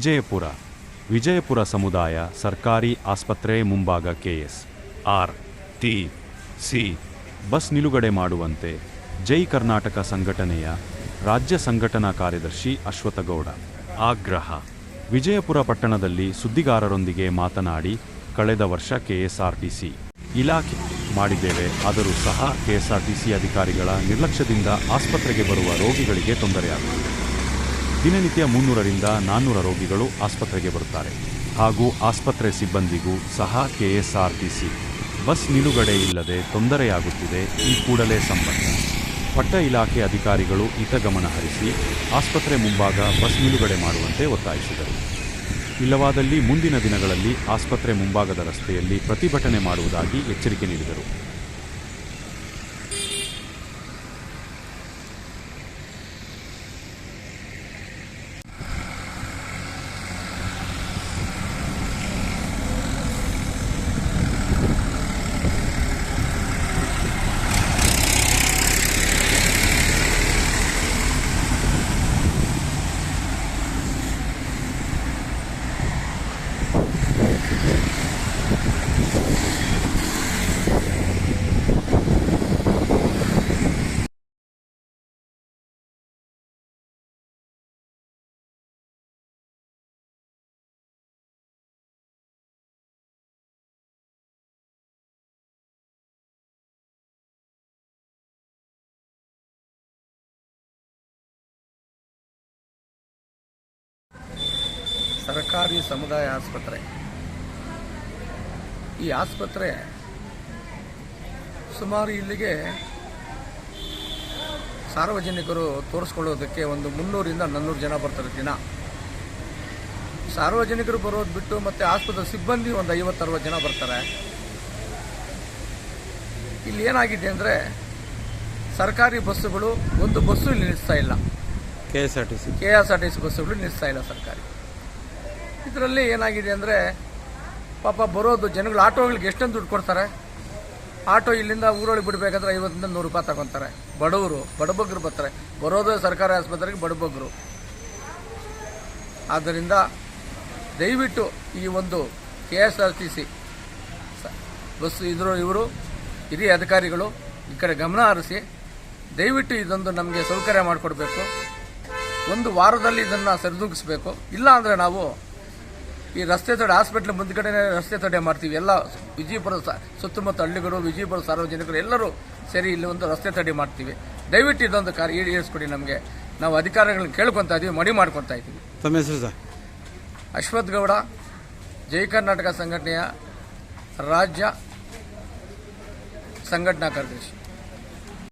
ವಿಜಯಪುರ ವಿಜಯಪುರ ಸಮುದಾಯ ಸರ್ಕಾರಿ ಆಸ್ಪತ್ರೆ ಮುಂಭಾಗ K S, R, T, C, bus ನಿಲುಗಡೆ ಮಾಡುವಂತೆ ಜೈ ಕರ್ನಾಟಕ ಸಂಘಟನೆಯ ರಾಜ್ಯ ಸಂಘಟನಾ ಕಾರ್ಯದರ್ಶಿ ಅಶ್ವಥಗೌಡ ಆಗ್ರಹ. ವಿಜಯಪುರ ಪಟ್ಟಣದಲ್ಲಿ ಸುದ್ದಿಗಾರರೊಂದಿಗೆ ಮಾತನಾಡಿ ಕಳೆದ ವರ್ಷ ಕೆಎಸ್ಆರ್ಟಿಸಿ ಇಲಾಖೆ ಮಾಡಿದ್ದೇವೆ. ಆದರೂ ಸಹ ಕೆಎಸ್ಆರ್ಟಿಸಿ ಅಧಿಕಾರಿಗಳ ನಿರ್ಲಕ್ಷ್ಯದಿಂದ ಆಸ್ಪತ್ರೆಗೆ ಬರುವ ರೋಗಿಗಳಿಗೆ ತೊಂದರೆಯಾಗುತ್ತಿದೆ. ದಿನನಿತ್ಯ ಮುನ್ನೂರರಿಂದ ನಾನ್ನೂರ ರೋಗಿಗಳು ಆಸ್ಪತ್ರೆಗೆ ಬರುತ್ತಾರೆ. ಹಾಗೂ ಆಸ್ಪತ್ರೆ ಸಿಬ್ಬಂದಿಗೂ ಸಹ ಕೆಎಸ್ಆರ್ಟಿಸಿ. ಬಸ್ ನಿಲುಗಡೆ ಇಲ್ಲದೆ ತೊಂದರೆಯಾಗುತ್ತಿದೆ ಈ ಕೂಡಲೇ ಸಂಬಂಧ. ಪಟ್ಟ ಇಲಾಖೆ ಅಧಿಕಾರಿಗಳು ಇತ ಗಮನ ಹರಿಸಿ ಆಸ್ಪತ್ರೆ ಮುಂಭಾಗ ಬಸ್ ನಿಲುಗಡೆ ಮಾಡುವಂತೆ ಒತ್ತಾಯಿಸಿದರು. ಇಲ್ಲವಾದಲ್ಲಿ ಮುಂದಿನ ದಿನಗಳಲ್ಲಿ ಆಸ್ಪತ್ರೆ ಮುಂಭಾಗದ ರಸ್ತೆಯಲ್ಲಿ ಪ್ರತಿಭಟನೆ ಮಾಡುವುದಾಗಿ ಎಚ್ಚರಿಕೆ ನೀಡಿದರು. ಸರ್ಕಾರಿ ಸಮುದಾಯ ಆಸ್ಪತ್ರೆ ಈ ಆಸ್ಪತ್ರೆ ಸುಮಾರು ಇಲ್ಲಿಗೆ ಸಾರ್ವಜನಿಕರು ತೋರಿಸ್ಕೊಳ್ಳೋದಕ್ಕೆ ಒಂದು ಮುನ್ನೂರಿಂದ ನಾನ್ನೂರು ಜನ ಬರ್ತಾರೆ ದಿನ. ಸಾರ್ವಜನಿಕರು ಬರೋದು ಬಿಟ್ಟು ಮತ್ತೆ ಆಸ್ಪತ್ರೆ ಸಿಬ್ಬಂದಿ ಒಂದು ಐವತ್ತರವತ್ತು ಜನ ಬರ್ತಾರೆ. ಇಲ್ಲಿ ಏನಾಗಿದೆ ಅಂದರೆ ಸರ್ಕಾರಿ ಬಸ್ಸುಗಳು ಒಂದು ಬಸ್ಸು ಇಲ್ಲಿ ನಿಲ್ಲಿಸ್ತಾ ಇಲ್ಲ. K S R T C K S R T C ಬಸ್ಸುಗಳು ನಿಲ್ಲಿಸ್ತಾ ಇಲ್ಲ ಸರ್ಕಾರಿ. ಇದರಲ್ಲಿ ಏನಾಗಿದೆ ಅಂದರೆ ಪಾಪ ಬರೋದು, ಜನಗಳು ಆಟೋಗಳಿಗೆ ಎಷ್ಟೊಂದು ದುಡ್ಡು ಕೊಡ್ತಾರೆ? ಆಟೋ ಇಲ್ಲಿಂದ ಊರೊಳಗೆ ಬಿಡಬೇಕಾದ್ರೆ ಐವತ್ತರಿಂದ ನೂರು ರೂಪಾಯಿ ತಗೊತಾರೆ. ಬಡವರು ಬಡಬಗ್ಗರು ಬರ್ತಾರೆ. ಬರೋದು ಸರ್ಕಾರಿ ಆಸ್ಪತ್ರೆಗೆ ಬಡಬಗ್ಗರು ಆದ್ದರಿಂದ ದಯವಿಟ್ಟು ಈ ಒಂದು K S R T C, bus ಇದ್ರು ಇವರು, ಹಿರಿಯ ಅಧಿಕಾರಿಗಳು ಈ ಕಡೆ ಗಮನ ಹರಿಸಿ, ದಯವಿಟ್ಟು ಇದೊಂದು ನಮಗೆ ಸೌಕರ್ಯ ಮಾಡಿಕೊಡ್ಬೇಕು. ಒಂದು ವಾರದಲ್ಲಿ ಇದನ್ನು ಸರಿದೂಗಿಸ್ಬೇಕು. ಇಲ್ಲ ಅಂದರೆ ನಾವು ಈ ರಸ್ತೆ ತಡೆ ಹಾಸ್ಪಿಟ್ಲ್ ಮುಂದ್ಗಡೆ ರಸ್ತೆ ತಡೆ ಮಾಡ್ತೀವಿ. ಎಲ್ಲ ವಿಜಯಪುರ ಸುತ್ತಮುತ್ತ ಹಳ್ಳಿಗಳು ವಿಜಯಪುರ ಸಾರ್ವಜನಿಕರು ಎಲ್ಲರೂ ಸೇರಿ ಇಲ್ಲಿ ಒಂದು ರಸ್ತೆ ತಡೆ ಮಾಡ್ತೀವಿ. ದಯವಿಟ್ಟು ಇದೊಂದು ಕಾರ್ಯ ಈಡೇರಿಸ್ಕೊಡಿ ನಮಗೆ. ನಾವು ಅಧಿಕಾರಿಗಳನ್ನ ಕೇಳ್ಕೊತಾ ಇದೀವಿ ಮಡಿ ಮಾಡ್ಕೊತಾ ಇದ್ದೀವಿ ತಮ್ಮ ಹೆಸರು ಸರ್? ಅಶ್ವಥ್ ಗೌಡ ಜೈ ಕರ್ನಾಟಕ ಸಂಘಟನೆಯ ರಾಜ್ಯ ಸಂಘಟನಾ ಕಾರ್ಯದರ್ಶಿ.